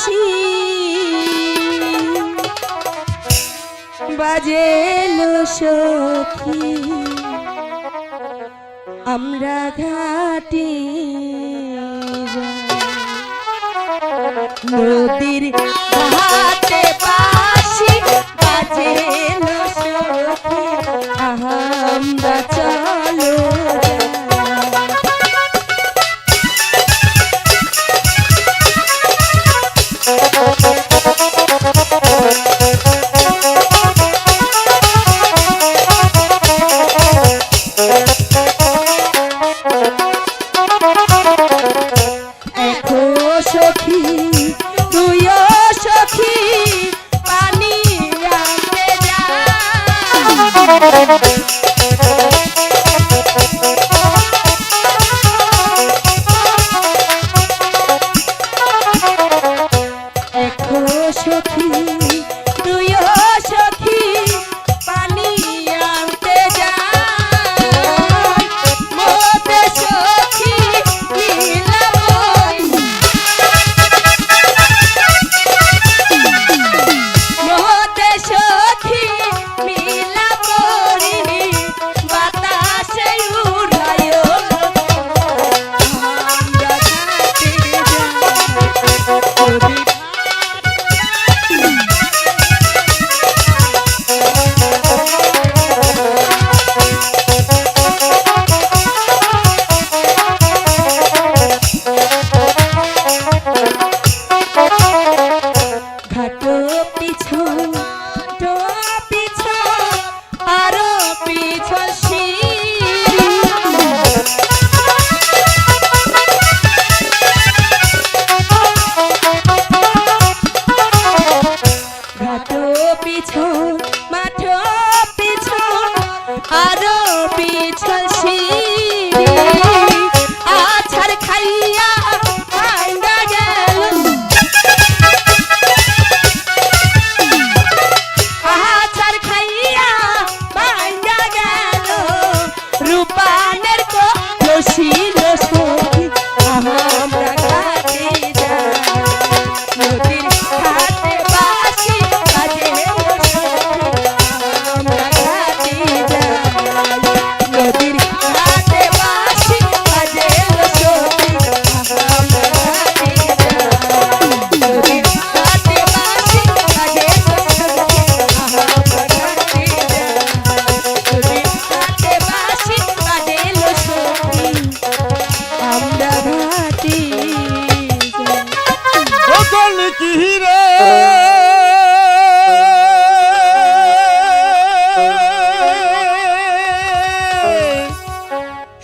বাঁশি বাজেল সখী আমরা ঘাটি নদীর হাতে বাঁশি বাজেল সখী আমরা Thank you.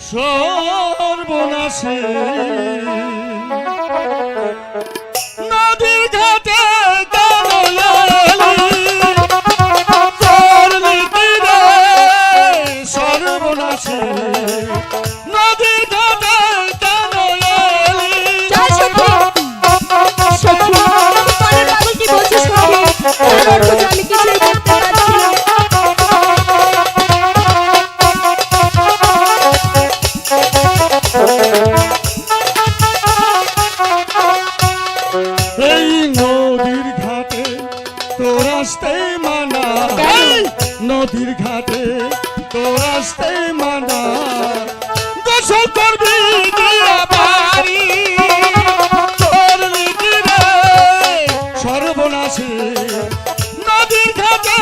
সর্বনাশে। তো আসতে মানা। গোসল করবি বাড়ি তোর সর্বনাশী নদীর ঘাটে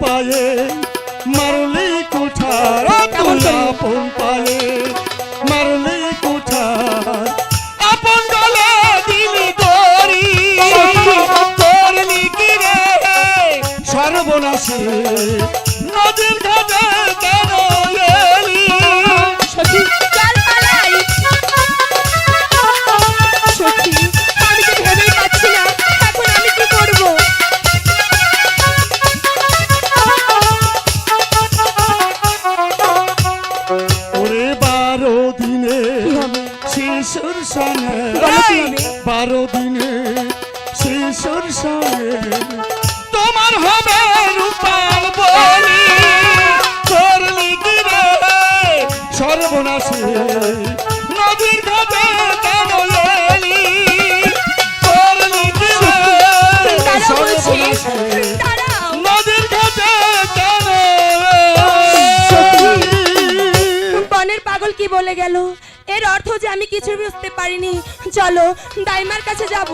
পায়ে মারলি কুঠার আপন পায়ে মারলি কুঠার আপন গলে দিলি দড়ি করলি কিরে সর্বনাশী নদীর বারো দিনে শিশুর সঙ্গে তোমার হবে রূপাল বলি। করলি কি রে সর্বনাশী, নদীর ঘাটে কেন এলি? করলি কি বলে গেল? এর অর্থ যে আমি কিছু বুঝতে পারিনি। চলো দাইমার কাছে যাব।